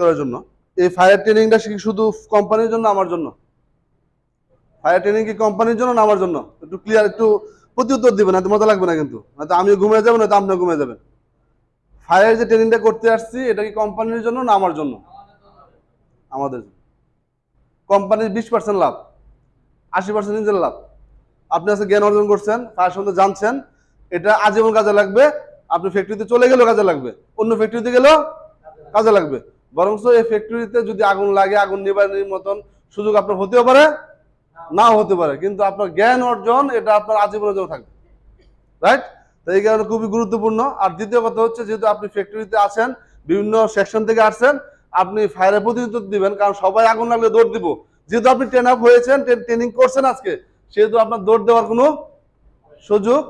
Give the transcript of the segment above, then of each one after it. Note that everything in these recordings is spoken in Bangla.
করার জন্য। এই ফায়ার ট্রেনিংটা কি শুধু কোম্পানির জন্য, আমার জন্য? ফায়ার ট্রেনিং কি কোম্পানির জন্য না আমার জন্য? একটু ক্লিয়ার একটু প্রতি উত্তর দিবেন না মজা লাগবে না কিন্তু। নয়তো আমি ঘুমিয়ে যাবেন নয়তো আপনিও ঘুমিয়ে যাবেন। ফায়ার যে ট্রেনিংটা করতে আসছি, এটা কি কোম্পানির জন্য না আমার জন্য? আমাদের কোম্পানির বিশ পার্সেন্ট লাভ, আশি পার্সেন্ট নিজের লাভ। আপনি আজকে জ্ঞান অর্জন করছেন ফায়ার সম্বন্ধে জানছেন, এটা আজীবন কাজে লাগবে। আপনি ফ্যাক্টরিতে চলে গেলেও কাজে লাগবে, অন্য ফ্যাক্টরিতে গেলেও কাজে লাগবে। বরং এই ফ্যাক্টরিতে যদি আগুন লাগে, আগুন নিবারণের মতন সুযোগ আপনার হতেও পারে, নাও হতে পারে। কিন্তু আপনার জ্ঞান অর্জন, এটা আপনার আজীবনের জন্য থাকবে। রাইট তো এই কারণে খুবই গুরুত্বপূর্ণ। আর দ্বিতীয় কথা হচ্ছে, যেহেতু আপনি ফ্যাক্টরিতে আছেন, বিভিন্ন সেকশন থেকে আসছেন, আপনি ফায়ারের প্রতিনিধিত্ব দিবেন, কারণ সবাই আগুন লাগলে দৌড় দিব। যেহেতু আপনি ট্রেন আপ হয়েছেন ট্রেনিং করছেন আজকে, সেহেতু আপনার দৌড় দেওয়ার কোনো সুযোগ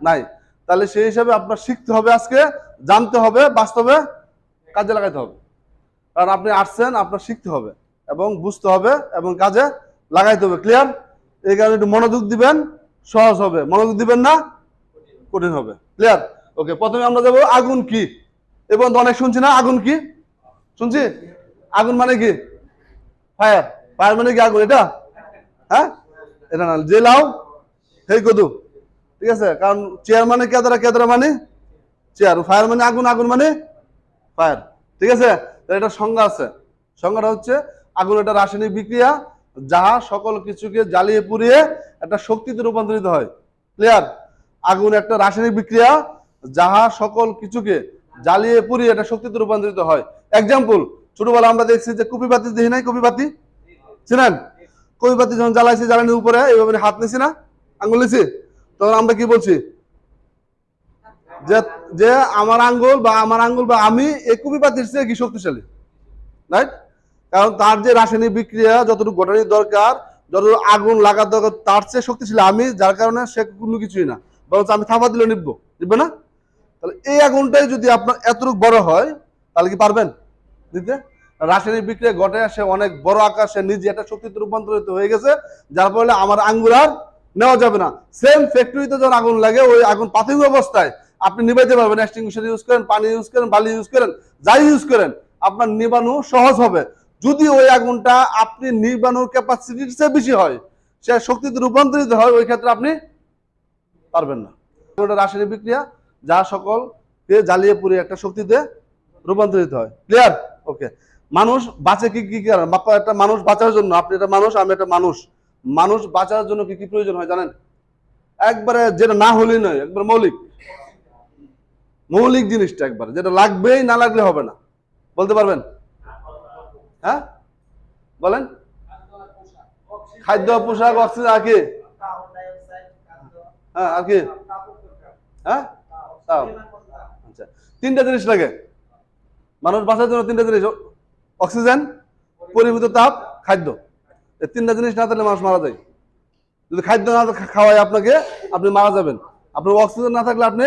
নাই। তাহলে সেই হিসাবে আপনার শিখতে হবে আজকে, জানতে হবে, বাস্তবে কাজে লাগাইতে হবে। কারণ আপনি আসছেন, আপনার শিখতে হবে এবং বুঝতে হবে এবং কাজে লাগাইতে হবে ক্লিয়ার এই কারণে একটু মনোযোগ দিবেন, সহজ হবে। মনোযোগ দিবেন না, কঠিন হবে। ক্লিয়ার ওকে প্রথমে আমরা যাব আগুন কি? এবং অনেক শুনছি না, আগুন কি? শুনছি? আগুন মানে কি? ফায়ার ফায়ার মানে কি আগুন, এটা? হ্যাঁ? এটা না, যে লাও হেই কদু। ঠিক আছে? কারণ চেয়ার মানে কেদারা কেদারা মানে? চেয়ার ফায়ার মানে আগুন আগুন মানে ফায়ার ঠিক আছে? এটা সংজ্ঞা আছে। সংজ্ঞাটা হচ্ছে, আগুন একটা রাসায়নিক বিক্রিয়া যাহা সকল কিছুকে জ্বালিয়ে পুড়িয়ে একটা শক্তিতে রূপান্তরিত হয়। ক্লিয়ার আগুন একটা রাসায়নিক বিক্রিয়া যাহা সকল কিছুকে জ্বালিয়ে পুড়িয়ে একটা শক্তিতে রূপান্তরিত হয়। এক্সাম্পল ছোটবেলা আমরা দেখছি যে কপি বাতি দেখি নাই? কপি বাতি চিনেন? কপি যখন জ্বালাইছি জ্বালানির উপরে, এইভাবে হাত নিছি না? আঙুল নিছি? তখন আমরা কি বলছি? যে যে আমার আঙ্গুল বা আমার আঙ্গুল বা আমি এই কপি বাতির চেয়ে কি শক্তিশালী? রাইট কারণ তার যে রাসায়নিক বিক্রিয়া, যতটুকু ঘটানোর দরকার, যতটুকু আগুন লাগার দরকার, তার চেয়ে শক্তিশালী আমি, যার কারণে সে কোনো কিছুই না। বরঞ্চ আমি থাপা দিলে নিবো। নিববে না? তাহলে এই আগুনটাই যদি আপনার এতটুকু বড় হয়, তাহলে কি পারবেন? দিতে? রাসায়নিক বিক্রিয়া ঘটে, সে অনেক বড় আকার, সে নিজে একটা শক্তিতে রূপান্তরিত হয়ে গেছে, যার ফলে আমার আঙ্গুল আর নেওয়া যাবে না। সেম ফ্যাক্টরিতে যখন আগুন লাগে, ওই আগুন প্রাথমিক অবস্থায় আপনি নিবাইতে পারবেন ইউজ করেন, পানি ইউজ করেন, বালি ইউজ করেন, যাই ইউজ করেন, আপনার নিবানো সহজ হবে। যদি ওই আগুনটা আপনি নির্বাণুর ক্যাপাসিটির চেয়ে বেশি হয়, সে শক্তিতে রূপান্তরিত হয়, ওই ক্ষেত্রে আপনি পারবেন না। ওটা রাসায়নিক বিক্রিয়া, যা সকল জ্বালিয়ে পুড়িয়ে একটা শক্তিতে রূপান্তরিত হয়। ক্লিয়ার ওকে মানুষ বাঁচে কি কি কারণ? একটা মানুষ বাঁচার জন্য, আপনি একটা মানুষ, আমি একটা মানুষ। মানুষ বাঁচার জন্য কি কি প্রয়োজন হয় জানেন? একবারে যেটা না হলেই নয়, একবার মৌলিক। মৌলিক জিনিসটা একবার, যেটা লাগবেই, না লাগলে হবে না। বলতে পারবেন? হ্যাঁ? বলেন। খাদ্য, পোশাক, অক্সিজেন, আর কি? হ্যাঁ আর কি? হ্যাঁ? আচ্ছা। তিনটা জিনিস লাগে। মানুষ বাঁচার জন্য তিনটা জিনিস, অক্সিজেন, পরিমিত তাপ, খাদ্য। এই তিনটা জিনিস না থাকলে মানুষ মারা যায়। যদি খাদ্য না খাওয়ায় আপনাকে, আপনি মারা যাবেন। আপনার অক্সিজেন না থাকলে আপনি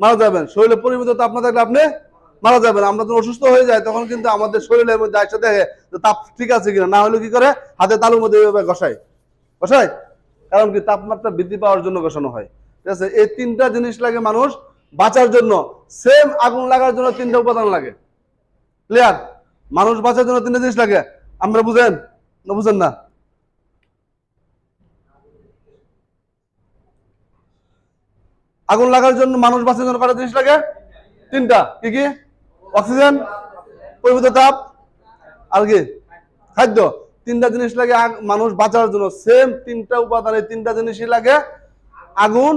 মারা যাবেন। শরীরে পরিমিত তাপ না থাকলে আপনি মারা যাবেন। আমরা যখন অসুস্থ হয়ে যায় তখন কিন্তু আমাদের শরীরের মধ্যে একসাথে দেখে যে তাপ ঠিক আছে কিনা। না হলে কি করে? হাতে তালুর মধ্যে এইভাবে ঘষায়। ঘষায়? কারণ কি? তাপমাত্রা বৃদ্ধি পাওয়ার জন্য ঘষানো হয়। ঠিক আছে? এই তিনটা জিনিস লাগে মানুষ বাঁচার জন্য। সেম আগুন লাগার জন্য তিনটা উপাদান লাগে। ক্লিয়ার মানুষ বাঁচার জন্য তিনটা জিনিস লাগে। আমরা বুঝেন? না বুঝেন না? আগুন লাগার জন্য মানুষ বাঁচার জন্য কটা জিনিস লাগে? তিনটা। কি কি? অক্সিজেন, পরিমিত তাপ, আর কি? খাদ্য। তিনটা জিনিস লাগে মানুষ বাঁচার জন্য। সেম তিনটা উপাদান, এই তিনটা জিনিসই লাগে আগুন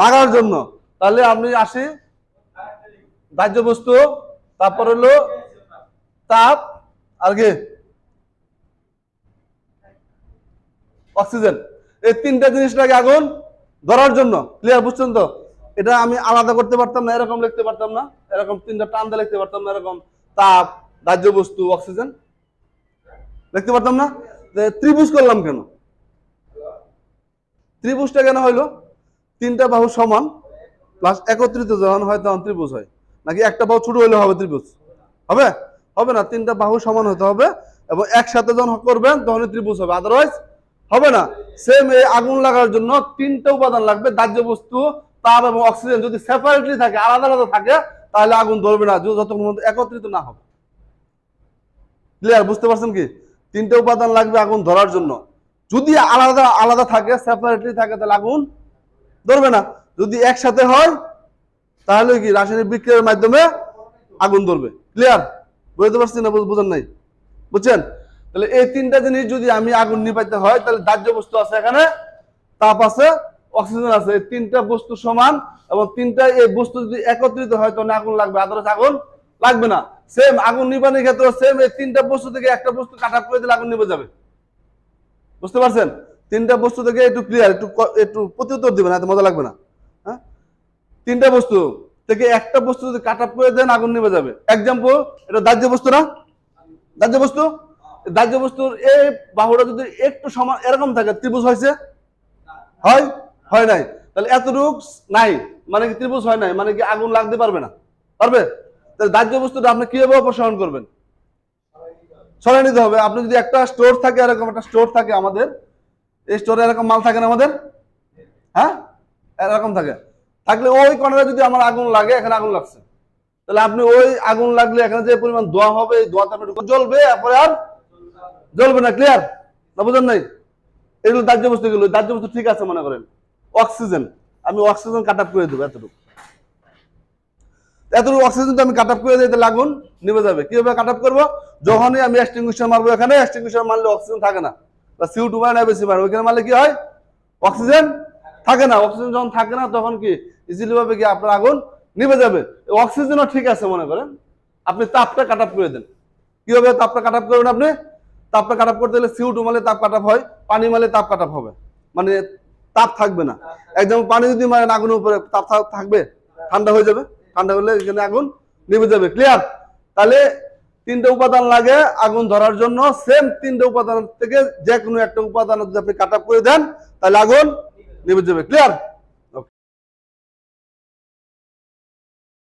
লাগার জন্য। তাহলে আপনি আসি। দাহ্য বস্তু তারপর হলো তাপ, আর কি? অক্সিজেন। এই তিনটা জিনিস লাগে আগুন। ধরার জন্য ক্লিয়ার বুঝছেন তো? এটা আমি আলাদা করতে পারতাম না, এরকম লিখতে পারতাম না, এরকম তিনটা টান দিয়ে লিখতে পারতাম না, এরকম তাপ, দাহ্য বস্তু, অক্সিজেন। লিখতে পারতাম না? ত্রিভুজ করলাম কেন? ত্রিভুজটা কেন হইল? তিনটা বাহু সমান প্লাস একত্রিত যখন হয় তখন ত্রিভুজ হয়। নাকি একটা বাহু ছোট হইলে হবে ত্রিভুজ? হবে? হবে না, তিনটা বাহু সমান হতে হবে, এবং একসাথে যখন করবেন তখন ত্রিভুজ হবে। আদারওয়াইজ হবে না। সেম এই আগুন লাগার জন্য তিনটা উপাদান লাগবে, দাহ্য বস্তু, তাপ এবং অক্সিজেন যদি সেপারেটলি থাকে, আলাদা আলাদা থাকে, তাহলে আগুন ধরবে না যতক্ষণ একত্রিত না হবে। ক্লিয়ার বুঝতে পারছেন কি? তিনটে উপাদান লাগবে আগুন ধরার জন্য। যদি আলাদা আলাদা থাকে সেপারেটলি থাকে, তাহলে আগুন ধরবে না। যদি একসাথে হয়, তাহলে কি? রাসায়নিক বিক্রিয়ার মাধ্যমে আগুন ধরবে। ক্লিয়ার বুঝতে পারছি না? বুঝ- বুঝেন নাই? বুঝছেন? তাহলে এই তিনটা জিনিস যদি আমি আগুন নিপাইতে হয়, তাহলে দাহ্য বস্তু আছে এখানে, তাপ আছে, অক্সিজেন আছে। তিনটা বস্তু সমান এবং তিনটা এই বস্তু যদি একত্রিত হয়, তাহলে আগুন লাগবে। আদারস আগুন লাগবে না। সেম আগুন নিবানোর ক্ষেত্রে সেম এই তিনটা বস্তু থেকে একটা বস্তু কাটা করে দিলে আগুন নিবে যাবে। বুঝতে পারছেন? তিনটা বস্তু থেকে একটু ক্লিয়ার একটু একটু প্রত্যুত্তর দিবেন, এত মজা লাগবে না। হ্যাঁ? তিনটা বস্তু থেকে একটা বস্তু যদি কাট করে দেন, আগুন নিবে যাবে। এক্সাম্পল এটা দাহ্য বস্তু না? দাহ্য বস্তু? দাহ্য বস্তুর এই বাহুটা যদি একটু সমান এরকম থাকে, ত্রিভুজ হয়েছে? হয়? হয় নাই। তাহলে এতটুক নাই। মানে কি ত্রিভুজ হয় নাই? মানে কি আগুন লাগতে পারবে না? পারবে? তাহলে দাহ্য বস্তুটা আপনি কীভাবে অপসারণ করবেন? সরাই নিতে হবে। আপনি যদি একটা স্টোর থাকে, এরকম একটা স্টোর থাকে আমাদের, এই স্টোরে এরকম মাল থাকে না আমাদের? হ্যাঁ? এরকম থাকে। থাকলে ওই কর্নারে যদি আমার আগুন লাগে, এখানে আগুন লাগছে। তাহলে আপনি ওই আগুন লাগলে এখানে যে পরিমাণ দোয়া হবে, এই আপনি জ্বলবে, এরপরে আর জ্বলবে না ক্লিয়ার না বুঝেন নাই? এগুলো দাহ্য বস্তু এগুলো, দাহ্য বস্তু ঠিক আছে মনে করেন। অক্সিজেন, আমি অক্সিজেন কাট আপ করে দেবো এতটুকু। এতটুকু অক্সিজেন তো আমি কাট আপ করে দিই, তাহলে আগুন নিভে যাবে। কীভাবে কাট আপ করব? যখনই আমি এক্সটিংগুইশার মারবো এখানে এক্সটিংগুইশার মারলে অক্সিজেন থাকে না। বা সিউ টু মারে বেশি মারে ওইখানে মারলে কি হয়? অক্সিজেন থাকে না। অক্সিজেন যখন থাকে না, তখন কি ইজিলি ভাবে কি আপনার আগুন নিভে যাবে। অক্সিজেনও ঠিক আছে মনে করেন। আপনি তাপটা কাট আপ করে দেন। কীভাবে তাপটা কাট আপ করবেন আপনি? তাপটা কাট আপ করতে গেলে সিউ টু মারলে তাপ কাট আপ হয়, পানি মালে তাপ কাট আপ হবে। মানে তাপ থাকবে না। একদম পানি যদি মারেন আগুনের উপরে, তাপ থাকবে, ঠান্ডা হয়ে যাবে। ঠান্ডা হলে এখানে আগুন নিভে যাবে। ক্লিয়ার তাহলে তিনটে উপাদান লাগে আগুন ধরার জন্য। সেম তিনটে উপাদান থেকে যে কোনো একটা উপাদান যদি আপনি কাট আপ করে দেন, তাহলে আগুন নিভে যাবে। ক্লিয়ার